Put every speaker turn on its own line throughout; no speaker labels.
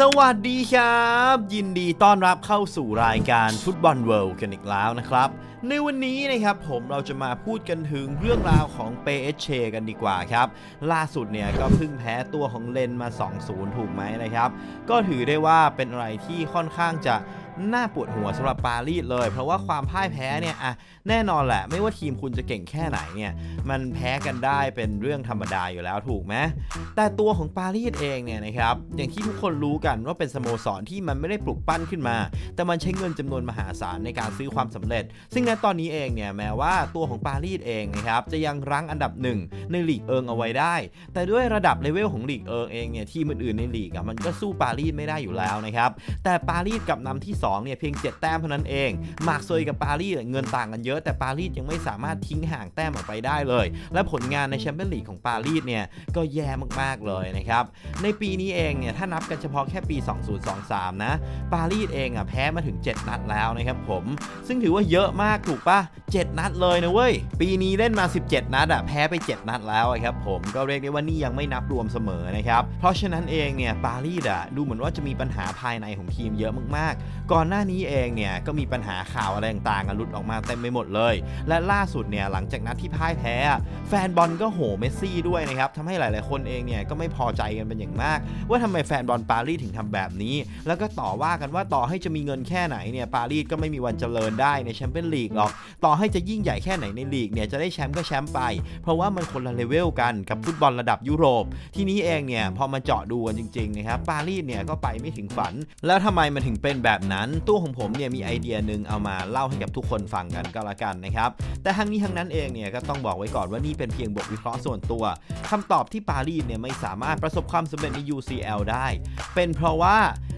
สวัสดีครับ ยินดีต้อนรับเข้าสู่รายการฟุตบอลเวิลด์กันอีกแล้วนะครับ ในวันนี้นะครับผมเราจะมาพูดกันถึงเรื่องราวของเปเชกันดีกว่าครับ ล่าสุดเนี่ยก็เพิ่งแพ้ตัวของเลนมา 2-0 ถูกไหมนะครับ ก็ถือได้ว่าเป็นอะไรที่ค่อนข้างจะ น่าปวดหัวสำหรับปารีสเลย เพราะว่าความพ่ายแพ้เนี่ยอะแน่นอนแหละ ไม่ว่าทีมคุณจะเก่งแค่ไหนเนี่ยมันแพ้กันได้เป็นเรื่องธรรมดาอยู่แล้วถูกไหมแต่ตัวของปารีสเองเนี่ยนะครับอย่างที่ทุกคนรู้กันว่าเป็นสโมสรที่มันไม่ได้ปลุกปั้นขึ้นมา แต่มันใช้เงินจำนวนมหาศาลในการซื้อความสำเร็จ ซึ่งในตอนนี้เองเนี่ยแม้ว่าตัวของปารีสเองนะครับจะยังรั้งอันดับหนึ่งในลีกเอิงเอาไว้ได้ แต่ด้วยระดับเลเวลของลีกเอิงเองเนี่ยทีมอื่นๆในลีกอะมันก็สู้ปารีสไม่ได้อยู่แล้วนะครับแต่ปารีสกับนำที่2เนี่ยเพียง 7 แต้มเท่านั้นเองมาร์กซยกับปารีสเงินต่างกันเยอะ แต่ปารีสยังไม่สามารถทิ้งห่างแต้มออกไปได้เลย และผลงานในแชมเปี้ยนลีกของปารีสเนี่ยก็แย่มากๆเลยนะครับในปีนี้เองเนี่ยถ้านับกันเฉพาะแค่ปี 2023 นะ ปารีสเองอะแพ้มาถึง 7 นัดแล้วนะครับผม ซึ่งถือว่าเยอะมากถูกปะ7 นัดเลยนะเว้ย ปีนี้เล่นมา 17 นัดอะแพ้ไป 7 นัดแล้วครับผมก็เรียกได้ว่านี่ยังไม่นับรวมเสมอนะครับ เพราะฉะนั้นเองเนี่ยปารีสอะดูเหมือนว่าจะมีปัญหาภายในของทีมเยอะมากๆก่อน่อนหน้านี้เองเนี่ยก็มีปัญหาข่าวอะไรต่างๆหลุดออกมาเต็มไปหมดเลย และล่าสุดเนี่ยหลังจากนัดที่พ่ายแพ้ แฟนบอลก็โหเมสซี่ด้วยนะครับทำให้หลาย ๆ คนเองเนี่ยก็ไม่พอใจกันเป็นอย่างมาก ว่าทำไมแฟนบอลปารีสถึงทำแบบนี้ แล้วก็ต่อว่ากันว่าต่อให้จะมีเงินแค่ไหนเนี่ยปารีสก็ไม่มีวันเจริญได้ในแชมเปี้ยนลีกหรอกต่อให้จะยิ่งใหญ่แค่ไหนในลีกเนี่ยจะได้แชมป์ก็แชมป์ไป เพราะว่ามันคนละเลเวลกันกับฟุตบอลระดับยุโรป ที่นี้เองเนี่ยพอมาเจาะดูกันจริง ๆ นะครับปารีสเนี่ยก็ไปไม่ถึงฝัน แล้วทำไมมันถึงเป็นแบบนั้นตู้ของผมเนี่ยมีไอเดียหนึ่งเอามาเล่าให้กับทุกคนฟังกันก็แล้วกันนะครับ แต่ทั้งนี้ทั้งนั้นเองเนี่ยก็ต้องบอกไว้ก่อนว่านี่เป็นเพียงบทวิเคราะห์ส่วนตัวคำตอบที่ปารีสเนี่ยไม่สามารถประสบความสำเร็จใน UCL ได้ เป็นเพราะว่า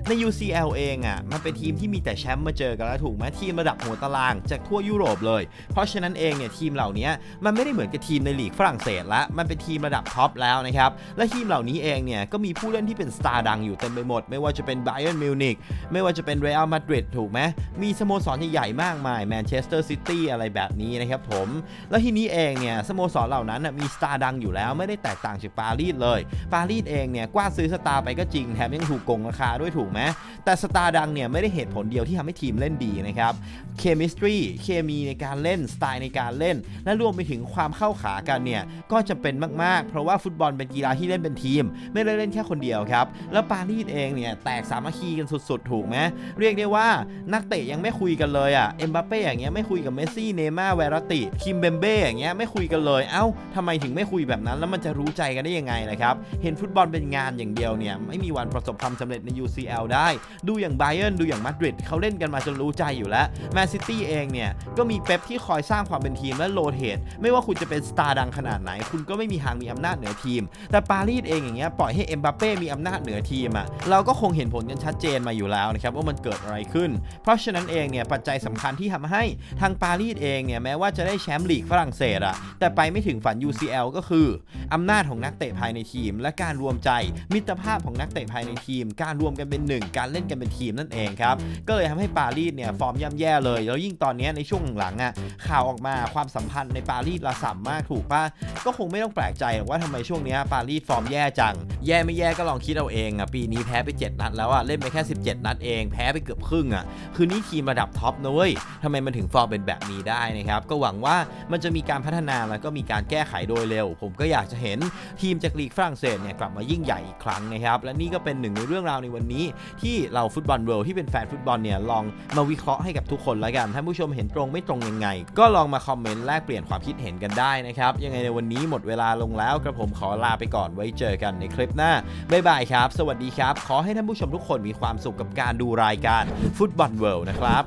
ใน UCL เองอะมันเป็นทีมที่มีแต่แชมป์มาเจอกันแล้วถูกไหมทีมระดับหัวตารางจากทั่วยุโรปเลย เพราะฉะนั้นเองเนี่ยทีมเหล่านี้มันไม่ได้เหมือนกับทีมในลีกฝรั่งเศสละมันเป็นทีมระดับท็อปแล้วนะครับและทีมเหล่านี้เองเนี่ยก็มีผู้เล่นที่เป็นสตาร์ดังอยู่เต็มไปหมด ไม่ว่าจะเป็นไบ e r n นมิวนิกไม่ว่าจะเป็นเรอัลมาดริดถูกไหมมีสโมสรใหญ่ๆมากมายแมนเชสเตอร์ซิตี้อะไรแบบนี้นะครับผมแล้วทีนี้เองเนี่ยสโมสรเหล่านั้นมีสตาร์ดังอยู่แล้วไม่ได้แตกต่างจากปารีสเลย ปารีสเองเนี่ยกว้านซื้อสตาร์ไปก็จริงแถมยังถูกโกงราคาด้วยถูกไหมแต่สตาร์ดังเนี่ยไม่ได้เหตุผลเดียวที่ทำให้ทีมเล่นดีนะครับเคมิสตรีเคมีในการเล่นสไตล์ในการเล่น และรวมไปถึงความเข้าขากันเนี่ยก็จะเป็นมากๆ เพราะว่าฟุตบอลเป็นกีฬาที่เล่นเป็นทีม ไม่ได้เล่นแค่คนเดียวครับ แล้วปารีสเองเนี่ยแตกสามัคคีกันสุดๆ ถูกไหมเรียกได้ว่านักเตะยังไม่คุยกันเลยอะเอ็มบัปเป้อย่างเงี้ยไม่คุยกับเมสซี่เนย์ม่าร์เวรติคิมเบมเบ้อย่างเงี้ยไม่คุยกันเลยเอ้าทำไมถึงไม่คุยแบบนั้น แล้วมันจะรู้ใจกันได้ยังไงละครับเห็นฟุตบอลเป็นงานอย่างเดียวเนี่ยไม่มีวันประสบความสำเร็จใน UCL ได้ ดูอย่างไบเ e ร์นดูอย่างมาดริดเขาเล่นกันมาจนรู้ใจอยู่แล้วแมนซิตี้เองเนี่ย ก็มีเป๊ปที่คอยสร้างความเป็นทีมและโรเทตไม่ว่าคุณจะเป็นสตาร์ดังขนาดไหน คุณก็ไม่มีทางมีอำนาจเหนือทีม แต่ปารีสเองอย่างเงี้ยปล่อยให้เอ็มบัปเป้มีอำนาจเหนือทีมอะเราก็คงเห็นผลกันชัดเจนมาอยู่แล้วนะครับว่ามันเกิดอะไรขึ้น เพราะฉะนั้นเองเนี่ยปัจจัยสำคัญที่ทำให้ทางปารีสเองเนี่ยแม้ว่าจะได้แชมป์ลีกฝรั่งเศสอะแต่ไปไม่ถึงฝัน UCL ก็คืออำนาจของนักเตะภายในทีม และการรวมใจมิตรภาพของนักเตะภายในทีม การรวมกันเป็นหนึ่งการเล่นกันเป็นทีมนั่นเองครับ ก็เลยทำให้ปารีสเนี่ยฟอร์มย่ำแย่เลย แล้วยิ่งตอนนี้ในช่วงหลังๆอะข่าวออกมาความสัมพันธ์ในปารีสระส่ำมากถูกปะก็คงไม่ต้องแปลกใจว่าทำไมช่วงนี้ปารีสฟอร์มแย่จัง แย่ไม่แย่ก็ลองคิดเอาเองอะปีนี้แพ้ไป 7 นัดแล้วอะเล่นไปแค่ 17 นัดเอง แพ้ไปเกือบครึ่งอะคือนี่ทีมระดับท็อปนะเว้ยทำไมมันถึงฟอร์มเป็นแบบนี้ได้นะครับก็หวังว่ามันจะมีการพัฒนาแล้วก็มีการแก้ไขโดยเร็ว ผมก็อยากจะเห็นทีมจากลีกฝรั่งเศสเนี่ยกลับมายิ่งใหญ่อีกครั้งนะครับและนี่ก็เป็นหนึ่งในเรื่องราวในวันนี้ที่เราฟุตบอลเวิลด์ที่เป็นแฟนฟุตบอลเนี่ยลองมาวิเคราะห์ให้กับทุกคนแล้วกันท่านผู้ชมเห็นตรงไม่ตรงยังไง ก็ลองมาคอมเมนต์แลกเปลี่ยนความคิดเห็นกันได้นะครับ ยังไงในวันนี้หมดเวลาลงแล้วกระผมขอลาไปก่อนไว้เจอกันในคลิปหน้าบ๊ายบายครับ สวัสดีครับ ขอให้ท่านผู้ชมทุกคนมีความสุขกับการดูรายการฟุตบอลเวิลด์นะครับ